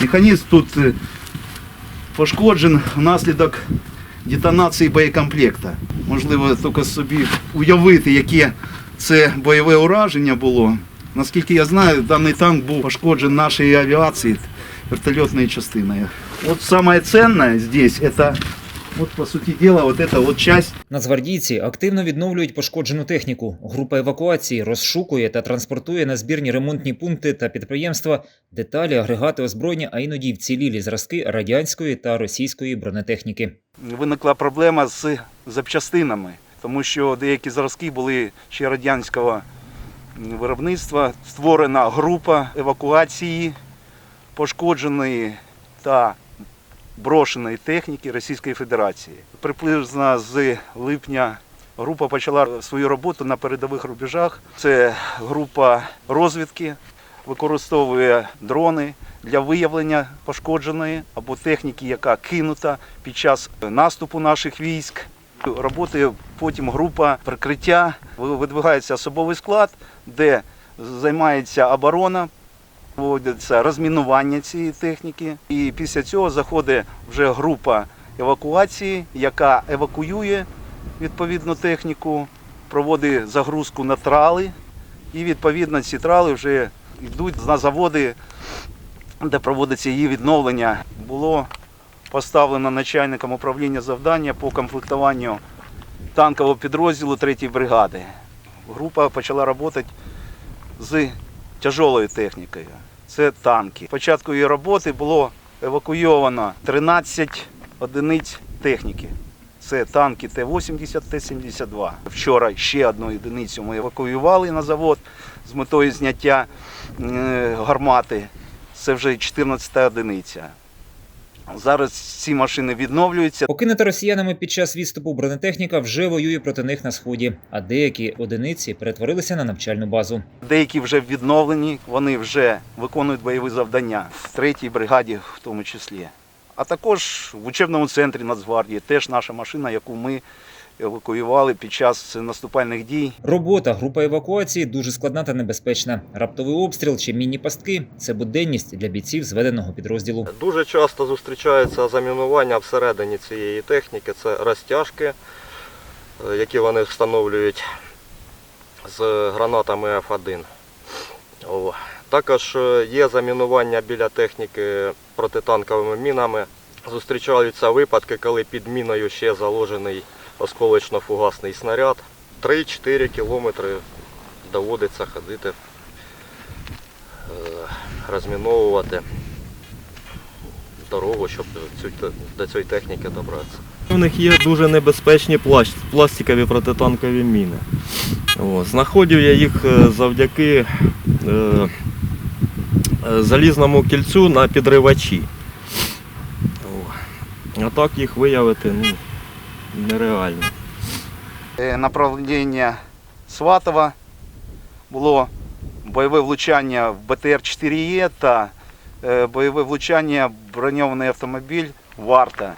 Механізм тут е, пошкоджен внаслідок детонації боєкомплекта. Можливо, тільки собі уявити, яке це бойове ураження було. Наскільки я знаю, даний танк був пошкоджений нашою авіацією, вертольотною частиною. От саме ценное здесь, это, вот по сути дела, вот эта вот часть Нацгвардійці активно відновлюють пошкоджену техніку. Група евакуації розшукує та транспортує на збірні ремонтні пункти та підприємства деталі, агрегати озброєння, а іноді й вцілілі зразки радянської та російської бронетехніки. виникла проблема з запчастинами, тому що деякі зразки були ще радянського виробництва. Створена група евакуації пошкодженої та брошеної техніки Російської Федерації. Приблизно з липня група почала свою роботу на передових рубежах. Це група розвідки, використовує дрони для виявлення пошкодженої або техніки, яка кинута під час наступу наших військ. Роботи потім група прикриття, видвигається особовий склад, де займається оборона, проводиться розмінування цієї техніки. І після цього заходить вже група евакуації, яка евакуює відповідну техніку, проводить загрузку на трали, і відповідно ці трали вже йдуть на заводи, де проводиться її відновлення. Було поставлено начальником управління завдання по комплектуванню танкового підрозділу 3-ї бригади. Група почала працювати з тяжелою технікою. Це танки. Початку її роботи було евакуйовано 13 одиниць техніки. Це танки Т-80, Т-72. Вчора ще одну одиницю ми евакуювали на завод з метою зняття е, гармати. Це вже 14 одиниця. Зараз ці машини відновлюються. Покинута росіянами під час відступу бронетехніка вже воює проти них на сході, а деякі одиниці перетворилися на навчальну базу. Деякі вже відновлені, вони вже виконують бойові завдання в 3-й бригаді, в тому числі. А також в учебному центрі Нацгвардії теж наша машина, яку ми евакуювали під час наступальних дій. Робота група евакуації дуже складна та небезпечна. Раптовий обстріл чи мінні пастки це буденність для бійців зведеного підрозділу. Дуже часто зустрічається замінування всередині цієї техніки. Це розтяжки, е, які вони встановлюють з гранатами F1. Також е, є замінування біля техніки протитанковими мінами. Зустрічаються випадки, коли під міною ще заложений осколочно-фугасний снаряд. 3-4 кілометри доводиться ходити, е, розміновувати дорогу, щоб до цієї техніки добратися. У них є дуже небезпечні пластикові протитанкові міни. О, знаходив я їх е, завдяки е, залізному кільцю на підривачі. А так їх виявити ну, нереально. Е, Направлення Сватова було бойове влучання в БТР-4Е та е, бойове влучання в броньований автомобіль Варта.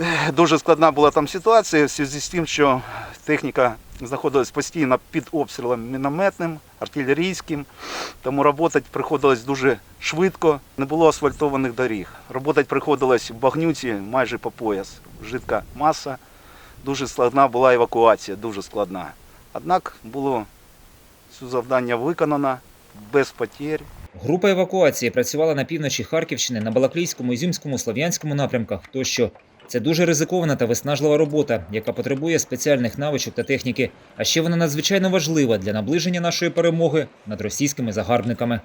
Е, Дуже складна була там ситуація в зв'язку з тим, що техніка знаходилась постійно під обстрілом мінометним, артилерійським, тому працювати приходилось дуже швидко, не було асфальтованих доріг. Роботати приходилось в багнюці майже по пояс, жидка маса. Дуже складна була евакуація, дуже складна. Однак було це завдання виконано без потерь. Група евакуації працювала на півночі Харківщини, на Балаклійському, Ізюмському, Слов'янському напрямках тощо. Це дуже ризикована та виснажлива робота, яка потребує спеціальних навичок та техніки. А ще вона надзвичайно важлива для наближення нашої перемоги над російськими загарбниками.